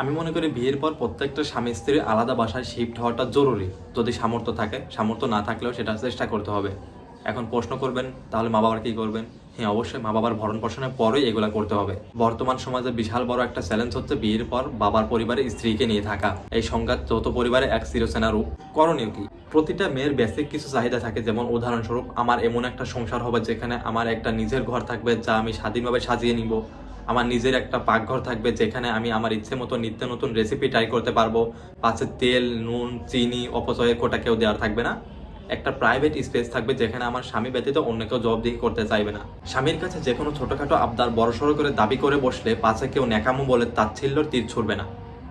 আমি মনে করি বিয়ের পর প্রত্যেকটা স্বামী স্ত্রীর আলাদা বাসায় শিফট হওয়াটা জরুরি। যদি সামর্থ্য থাকে, সামর্থ্য না থাকলেও সেটা চেষ্টা করতে হবে। এখন প্রশ্ন করবেন, তাহলে মা বাবার কি করবেন? হ্যাঁ অবশ্যই মা বাবার ভরণ পোষণের পরেই এগুলা করতে হবে। বর্তমান সমাজে বিশাল বড় একটা চ্যালেঞ্জ হচ্ছে বিয়ের পর বাবার পরিবারে স্ত্রীকে নিয়ে থাকা। এই সংঘাত যৌথ পরিবারে এক চিরসেনা রূপ। করণীয় কি? প্রতিটা মেয়ের বেসিক কিছু চাহিদা থাকে, যেমন উদাহরণস্বরূপ, আমার এমন একটা সংসার হবে যেখানে আমার একটা নিজের ঘর থাকবে, যা আমি স্বাধীনভাবে সাজিয়ে নিব। আমার নিজের একটা পাকঘর থাকবে যেখানে আমি আমার ইচ্ছে মতো নিত্য নতুন রেসিপি ট্রাই করতে পারব। পাশে তেল, নুন, চিনি অপচয়ের কোটা কেউ দেওয়ার থাকবে না। একটা প্রাইভেট স্পেস থাকবে যেখানে আমার স্বামী ব্যতীত অন্য কেউ জবাবদিহি করতে চাইবে না। স্বামীর কাছে যে কোনো ছোটোখাটো আবদার বড়সড় করে দাবি করে বসলে পাশে কেউ ন্যাকামো বলে তাচ্ছিল্যর তীর ছুড়বে না।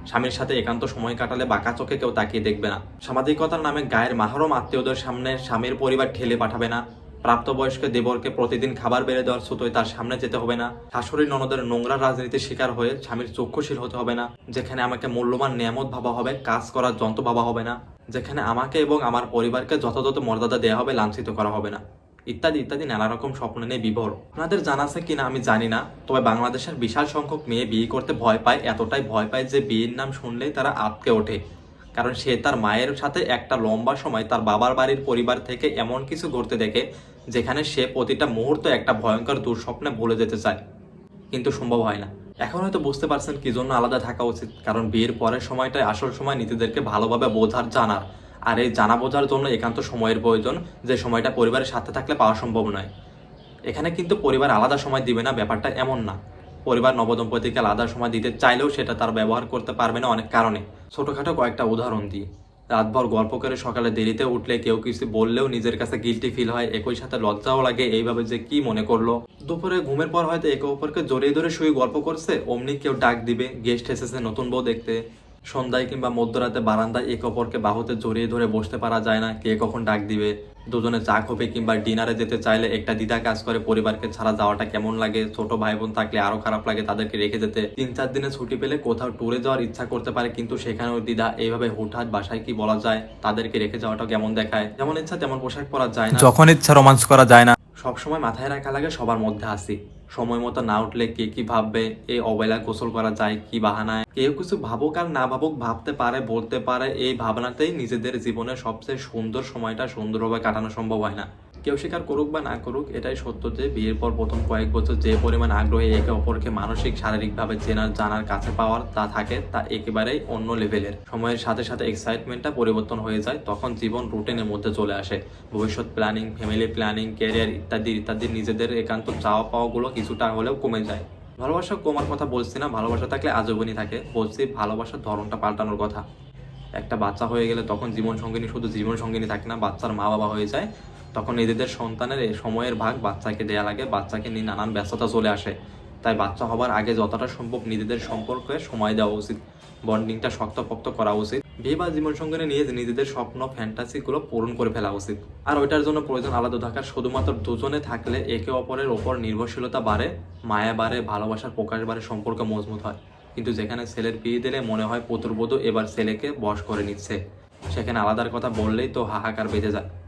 স্বামীর সাথে একান্ত সময় কাটালে বাঁকা চোখে কেউ তাকিয়ে দেখবে না। সামাজিকতার নামে গায়ের মাহরম আত্মীয়দের সামনে স্বামীর পরিবার ঠেলে পাঠাবে না। প্রাপ্তবয়স্ক দেবরকে প্রতিদিন খাবার বেড়ে দেওয়ার সুতোয় তার সামনে যেতে হবে না। শাশুড়ি ননদের নোংরা রাজনীতির শিকার হয়ে স্বামীর চক্ষুশীল হতে হবে না। যেখানে আমাকে মূল্যবান নিয়ামত ভাবা হবে, কাজ করার যন্ত্র ভাবা হবে না। যেখানে আমাকে এবং আমার পরিবারকে যথাযথ মর্যাদা দেওয়া হবে, লাঞ্ছিত করা হবে না। ইত্যাদি ইত্যাদি নানা রকম স্বপ্ন নিয়ে বিভোর। আপনাদের জানা আছে কিনা আমি জানি না, তবে বাংলাদেশের বিশাল সংখ্যক মেয়ে বিয়ে করতে ভয় পায়, এতটাই ভয় পায় যে বিয়ের নাম শুনলেই তারা আটকে ওঠে। কারণ সে তার মায়ের সাথে একটা লম্বা সময় তার বাবার বাড়ির পরিবার থেকে এমন কিছু ঘটতে দেখে যেখানে সে প্রতিটা মুহূর্ত একটা ভয়ঙ্কর দুঃস্বপ্নে ভুলে যেতে চায়। কিন্তু সম্ভব হয় না। এখন হয়তো বুঝতে পারছেন কি জন্য আলাদা থাকা উচিত, কারণ বিয়ের পরের সময়টাই আসল সময় নিজেদেরকে ভালোভাবে বোঝার, জানার। আর এই জানা বোঝার জন্য একান্ত সময়ের প্রয়োজন, যে সময়টা পরিবারের সাথে থাকলে পাওয়া সম্ভব নয়। এখানে কিন্তু পরিবার আলাদা সময় দিবে না, ব্যাপারটা এমন না। পরিবার নবদম্পতিকে আলাদা সময় দিতে চাইলেও সেটা তার ব্যবহার করতে পারবে না অনেক কারণে। ছোটোখাটো কয়েকটা উদাহরণ দিই। রাতভর গল্প করে সকালে দেরিতে উঠলে কেউ কিছু বললেও নিজের কাছে গিলটি ফিল হয়, একই সাথে লজ্জাও লাগে এইভাবে যে কি মনে করল। দুপুরে ঘুমের পর হয়তো একে অপরকে জড়িয়ে ধরে শুয়ে গল্প করছে, অমনি কেউ ডাক দিবে গেস্ট এসেছে নতুন বউ দেখতে। সন্ধ্যায় কিংবা মধ্যরাতে বারান্দায় একে অপরকে বাহুতে জড়িয়ে ধরে বসতে পারা যায় না, কে কখন ডাক দিবে। দুজনে চা খোপে কিংবা ডিনারে যেতে চাইলে একটা দিদা কাজ করে পরিবারকে ছাড়া যাওয়াটা কেমন লাগে? ছোট ভাই বোন থাকলে আরও খারাপ লাগে তাদেরকে রেখে যেতে। তিন চার দিনে ছুটি পেলে কোথাও ট্যুরে যাওয়ার ইচ্ছা করতে পারে কিন্তু সেখানেও দিদা এইভাবে হুটহাট বাসায় কি বলা যায়? তাদেরকে রেখে যাওয়াটা কেমন দেখায়? যেমন ইচ্ছা তেমন পোশাক পরা যায় না। যখন ইচ্ছা রোমান্স করা যায় না। সবসময় মাথায় রাখা লাগে সবার মধ্যে আসি। সময় মতো না উঠলে কে কি ভাববে এই অবহেলা গোসল করা যায় কি বাহানায়? কেউ কিছু ভাবুক আর না ভাবুক ভাবতে পারে, বলতে পারে, এই ভাবনাতেই নিজেদের জীবনের সবচেয়ে সুন্দর সময়টা সুন্দরভাবে কাটানো সম্ভব হয় না। কেউ স্বীকার করুক বা না করুক, এটাই সত্য যে বিয়ের পর প্রথম কয়েক বছর যে পরিমাণ আগ্রহে একে অপরকে মানসিক, শারীরিকভাবে চেনার, জানার, কাছে পাওয়ার তা থাকে, তা একেবারেই অন্য লেভেলের। সময়ের সাথে সাথে এক্সাইটমেন্টটা পরিবর্তন হয়ে যায়, তখন জীবন রুটিনের মধ্যে চলে আসে। ভবিষ্যৎ প্ল্যানিং ফ্যামিলি প্ল্যানিং ক্যারিয়ার ইত্যাদি ইত্যাদি নিজেদের একান্ত চাওয়া পাওয়াগুলো কিছুটা হলেও কমে যায়। ভালোবাসা কমার কথা বলছি না, ভালোবাসা থাকলে আজীবনই থাকে। বলছি, ভালোবাসার ধরনটা পাল্টানোর কথা। একটা বাচ্চা হয়ে গেলে তখন জীবন সঙ্গিনী শুধু জীবন সঙ্গিনী থাকে না, বাচ্চার মা বাবা হয়ে যায়। তখন নিজেদের সন্তানের সময়ের ভাগ বাচ্চাকে দেয়া লাগে, বাচ্চাকে নিয়ে নানান ব্যস্ততা চলে আসে। তাই বাচ্চা হবার আগে যতটা সম্ভব নিজেদের সম্পর্কে সময় দেওয়া উচিত, বন্ডিংটা শক্তপোক্ত করা উচিত, বিয়ে বা জীবন সঙ্গিনী নিয়ে নিজেদের স্বপ্ন, ফ্যান্টাসিগুলো পূরণ করে ফেলা উচিত। আর ওইটার জন্য প্রয়োজন আলাদা থাকার, শুধুমাত্র দুজনে থাকলে একে অপরের ওপর নির্ভরশীলতা বাড়ে, মায়া বাড়ে, ভালোবাসার প্রকাশ বাড়ে, সম্পর্ক মজবুত হয়। কিন্তু যেখানে ছেলের বিয়ে দিলে মনে হয় পুতুরবধূ এবার ছেলেকে বশ করে নিচ্ছে, সেখানে আলাদার কথা বললেই তো হাহাকার বেঁধে যায়।